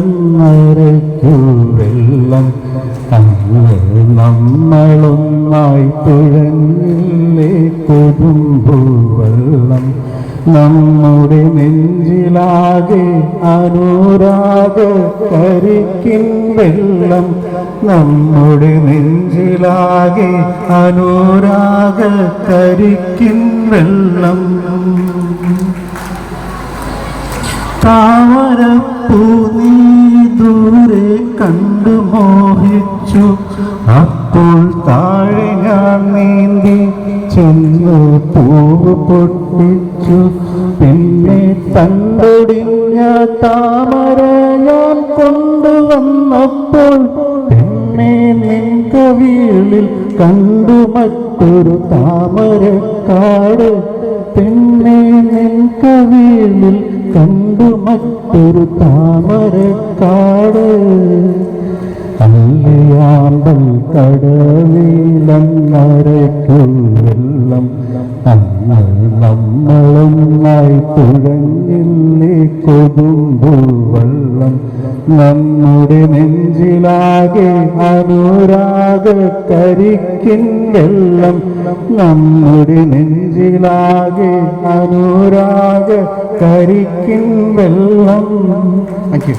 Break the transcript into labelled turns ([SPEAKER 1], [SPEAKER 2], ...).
[SPEAKER 1] കടവിലന്നരയ്ക്കു വെള്ളം അന്ന് നമ്മളൊന്നായി തുഴഞ്ഞില്ലേ കൊതുമ്പു വെള്ളം നമ്മുടെ നെഞ്ചിലാകെ അനുരാഗ കരിക്കിൻ വെള്ളം നമ്മുടെ നെഞ്ചിലാകെ അനുരാഗ കരിക്കിൻ വെള്ളം. താമരപ്പൂ നീ ദൂരെ കണ്ടു മോഹിച്ചു. അപ്പോൾ താഴെ ഞാൻ നീന്തി ചെന്നു പൂവ് പൊട്ടിച്ചു. പിന്നെ തണ്ടൊടിഞ്ഞ താമര ഞാൻ കൊണ്ടുവന്നപ്പോൾ പിന്നെ വീളിൽ കണ്ടു മറ്റൊരു താമരക്കാട്. പിന്നെ നിൻക വീളിൽ കണ്ടു മറ്റൊരു താമരക്കാട്. അല്ലയാമ്പൽ കടവിലന്നരയ്ക്കും വെള്ളം അന്ന് നമ്മളൊന്നായി തുഴഞ്ഞില്ലേ കൊതുമ്പുവെള്ളം നമ്മുടെ നെഞ്ചിലാകെ അനുരാഗ വെള്ളം. നമ്മുടെ നെഞ്ചിലാകെ അനുരാഗ കരിക്കിൻ വെള്ളം. Thank you